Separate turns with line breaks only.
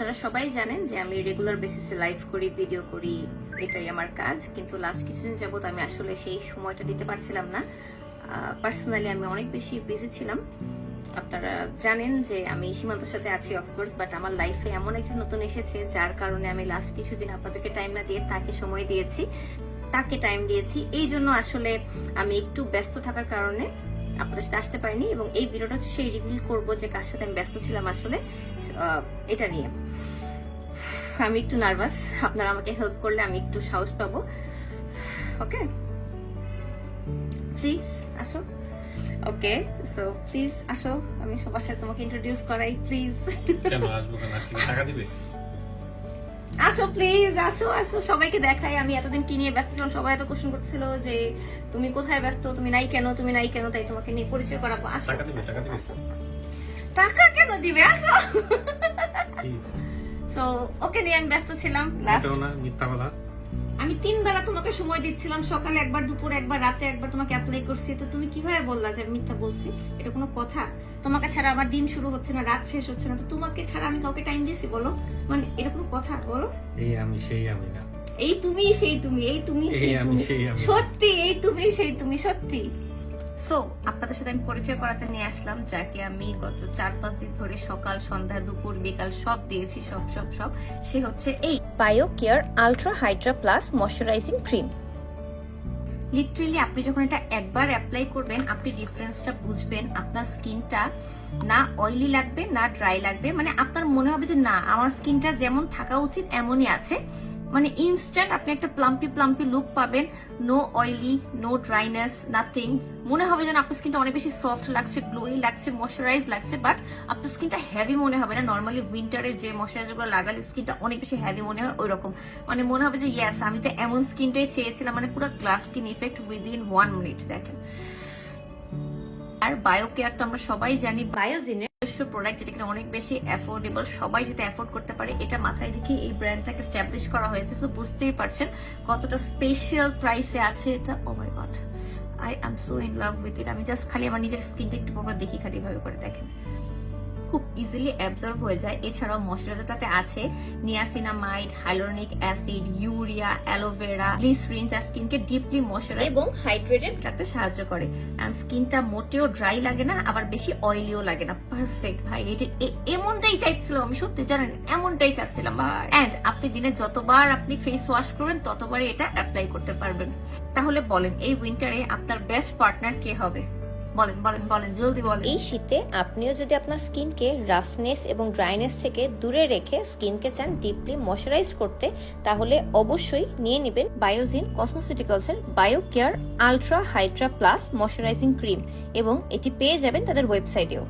আপনারা সবাই জানেন যে আমি রেগুলার বেসিসে লাইভ করি ভিডিও করি, এটাই আমার কাজ। কিন্তু লাস্ট কিছুদিন যাবত আমি আসলে সেই সময়টা দিতে পারছিলাম না। পার্সোনালি আমি অনেক বেশি বিজি ছিলাম। আপনারা জানেন যে আমি সীমান্তর সাথে আছি অফকোর্স বাট আমার লাইফে এমন একজন নতুন এসেছে, যার কারণে আমি লাস্ট কিছুদিন আপনাদেরকে টাইম না দিয়ে তাকে সময় দিয়েছি, তাকে টাইম দিয়েছি। এই জন্য আসলে আমি একটু ব্যস্ত থাকার কারণে আপনাদের সাথে আসতে পারিনি এবং এই ভিডিওটা হচ্ছে সেই রিভিল করব যে কার সাথে আমি ব্যস্ত ছিলাম আসলে। এটা নিয়ে। আমি একটু নার্ভাস আপনারা আমাকে হেল্প করলে আমি একটু সাহস পাবো। ওকে প্লিজ আসো। ওকে সো প্লিজ আসো। আমি সবার সাথে তোমাকে ইন্ট্রোডিউস করাই প্লিজ
টাকা দিবে?
আসো প্লিজ আসো আসো। সবাইকে দেখাই। আমি এতদিন কি নিয়ে ব্যস্ত ছিলাম? সবাই এত কোশ্চেন করছিল যে তুমি কোথায় ব্যস্ত? তুমি নাই কেন? তুমি নাই কেন? তাই তোমাকে নিয়ে পরিচয় করাবো। আসো।
টাকা
কেন দিবে? আসো। তো ওকে নিয়ে আমি ব্যস্ত ছিলাম। লাস্ট
মিথ্যা কথা
আমি তিন বেলা তোমাকে সময় দিচ্ছিলাম সকালে একবার দুপুরে একবার রাতে একবার তোমাকে অ্যাপ্লাই করছি। তো তুমি কীভাবে বললা যে আমি মিথ্যা বলছি? এটা কোনো কথা? তোমাকে ছাড়া আমার দিন শুরু হচ্ছে না রাত শেষ হচ্ছে না। তো তোমাকে ছাড়া আমি কাউকে টাইম দিছি বলো? মানে এটা কোনো কথা? বলো।
এই আমি সেই আমি না।
এই তুমি সেই তুমি এই তুমি সেই
আমি
তুমি।
সেই আমি
সত্যি এই তুমি সেই তুমি সত্যি। সো আপনাদের সাথে আমি পরিচয় করাতে নিয়ে আসলাম, যাকে আমি গত চার পাঁচ দিন ধরে সকাল, সন্ধ্যা, দুপুর, বিকাল সব দিয়েছি, সব সব সব। সে হচ্ছে এই
bio care ultra hydra plus moisturising cream
literally আপনি যখন এটা একবার অ্যাপ্লাই করবেন, আপনি ডিফারেন্সটা বুঝবেন, আপনার স্কিনটা না অয়েলি লাগবে, না ড্রাই লাগবে মানে আপনার মনে হবে যে না, আমার স্কিনটা যেমন থাকা উচিত, এমনই আছে। মানে ইনস্ট্যান্ট আপনি একটা প্লাম্পি প্লাম্পি লুক পাবেন। No oily no dryness nothing মনে হবে যেন আপনার স্কিনটা অনেক বেশি সফট লাগছে গ্লোই লাগছে ময়শ্চারাইজ লাগছে বাট আপনার স্কিনটা হেভি মনে হবে না। নর্মালি উইন্টারে যে ময়শ্চারাইজারগুলো লাগালে স্কিনটা অনেক বেশি হেভি মনে হয় ওই রকম মানে মনে হবে যে ইয়েস আমি তো এমন স্কিনটাই চেয়েছিলাম মানে পুরো glass skin effect within one minute দেখেন। আর বায়ো কেয়ার তো আমরা সবাই জানি বায়োজিনের প্রোডাক্ট যেটা অনেক বেশি অ্যাফোর্ডেবল সবাই যাতে অ্যাফোর্ড করতে পারে, এটা মাথায় রেখে এই ব্র্যান্ডটাকে স্ট্যাবলিশ করা হয়েছে। তো বুঝতেই পারছেন কতটা স্পেশাল প্রাইসে আছে এটা। ও my god I am so in love with it আমি জাস্ট খালি আমার নিজের স্কিনটা একটু দেখি খালি ভাবে করে দেখেন। খুব ইজিলি অ্যাবজর্ব হয়ে যায়। এছাড়াও ময়শ্চারাইজারটাতে আছে niacinamide hyaluronic acid urea aloe vera glycerin যা স্কিনকে ডিপলি ময়শ্চারাইজ
এবং হাইড্রেটেড
রাখতে সাহায্য করে। এন্ড স্কিনটা মোটেও ড্রাই লাগে না আবার বেশি অয়েলিও লাগে না। পারফেক্ট ভাই এটা এমনটাই চাইছিলাম আমি সত্যি জানেন এমনটাই চাচ্ছিলাম ভাই। এন্ড আপনি দিনে যতবার আপনি ফেস ওয়াশ করবেন ততবারই এটা অ্যাপ্লাই করতে পারবেন। তাহলে বলেন এই উইন্টারে আপনার বেস্ট পার্টনার কে হবে? বলেন বলেন বলেন, জলদি বলেন।
এই শীতে আপনিও যদি আপনার স্কিনকে রাফনেস এবং ড্রাইনেস থেকে দূরে রেখে স্কিনকে চান ডিপলি ময়শ্চারাইজ করতে, তাহলে অবশ্যই নিয়ে নেবেন Biogene কসমোসিটিক্যালসের bio care ultra hydra plus moisturising cream এবং এটি পেয়ে যাবেন তাদের ওয়েবসাইটেও